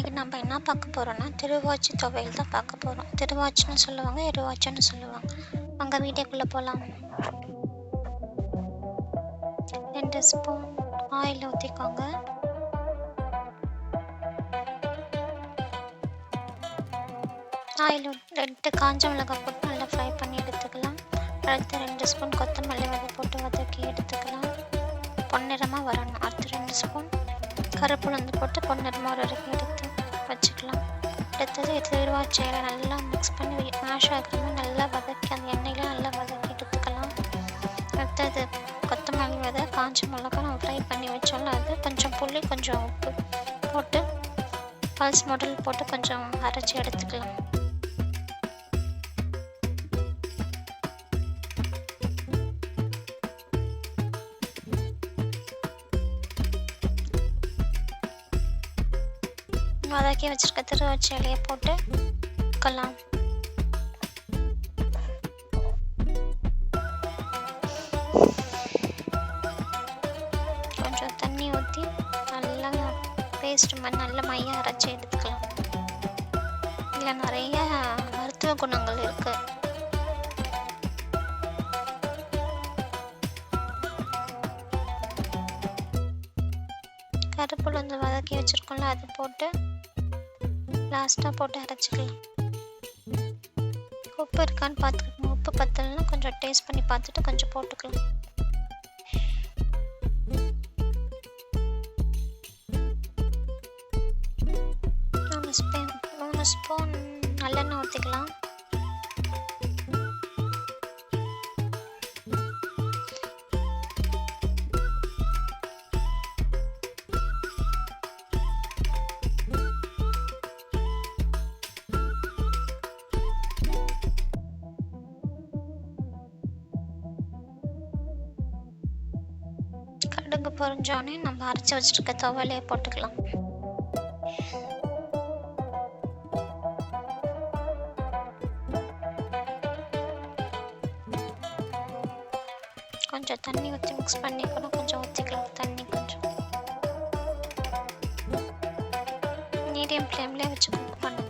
இன்றைக்கி நம்ம என்ன பார்க்க போகிறோம்னா திருவாச்சி துவையல் தான் பார்க்க போகிறோம் திருவாச்சின்னு சொல்லுவாங்க இருவாச்சுன்னு சொல்லுவாங்க. அங்கே வீட்டுக்குள்ளே போகலாம் ரெண்டு ஸ்பூன் ஆயில் ஊற்றிக்கோங்க ஆயில் ரெண்டு காஞ்ச மிளகாய் போட்டு நல்லா ஃப்ரை பண்ணி எடுத்துக்கலாம். அடுத்து ரெண்டு ஸ்பூன் கொத்தமல்லி விதை போட்டு வதக்கி எடுத்துக்கலாம். பொன்னிறமாக வரணும். அடுத்து ரெண்டு ஸ்பூன் கருப்புலந்து போட்டு பொன்னிறமாக ஒரு வரைக்கும் எடுத்து வச்சுக்கலாம். அடுத்தது திருவாச்சியில் நல்லா மிக்ஸ் பண்ணி மேஷ் ஆகிற நல்லா வதக்கி அந்த எண்ணெயில நல்லா வதக்கி எடுத்துக்கலாம். அடுத்தது கொத்தமல்லி விதை காஞ்ச மிளகா நம்ம ஃப்ரை பண்ணி வச்சோம்ல அது கொஞ்சம் புளி கொஞ்சம் உப்பு போட்டு பல்ஸ் மாடல் போட்டு கொஞ்சம் அரைச்சி எடுத்துக்கலாம். வதக்கி வச்சிருக்க திருவச்சி போட்டு கலாம் கொஞ்சம் தண்ணி ஊற்றி நல்லா பேஸ்ட் மாதிரி நல்ல மையம் அரைச்சி எடுத்துக்கலாம். இதில் நிறைய மருத்துவ குணங்கள் இருக்குது கருப்புளுந்து வதக்கி வச்சுருக்கோம்ல அது போட்டு லாஸ்ட்டாக போட்டு அரைச்சிக்கலாம் உப்பு இருக்கான்னு பார்த்துக்கணும் உப்பு பத்தலைன்னா கொஞ்சம் டேஸ்ட் பண்ணி பார்த்துட்டு கொஞ்சம் போட்டுக்கலாம். மூணு ஸ்பூன் மூணு ஸ்பூன் நல்லெண்ணெய் ஊற்றிக்கலாம் கடுகு பொறிஞ்சோடனே நம்ம அரைச்சி வச்சுருக்க துவலையை போட்டுக்கலாம். கொஞ்சம் தண்ணி ஊற்றி மிக்ஸ் பண்ணி கூட கொஞ்சம் ஊற்றிக்கலாம் தண்ணி கொஞ்சம். மீடியம் ஃப்ளேம்லேயே வச்சு குக் பண்ணுங்க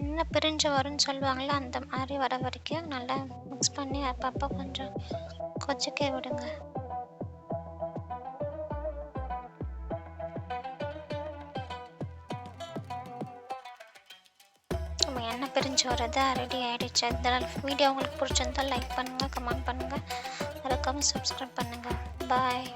என்ன பிரிஞ்சு வரும்னு சொல்லுவாங்களோ அந்த மாதிரி வர வரைக்கும் நல்லா மிக்ஸ் பண்ணி அப்பப்போ கொஞ்சம் கொச்சிக்க விடுங்க. நம்ம எண்ணெய் பிரிஞ்சு வர்றது ரெடி ஆகிடுச்சு அதனால் வீடியோ உங்களுக்கு பிடிச்சிருந்தா லைக் பண்ணுங்கள் கமெண்ட் பண்ணுங்கள் மறக்காமல் சப்ஸ்கிரைப் பண்ணுங்கள் பாய்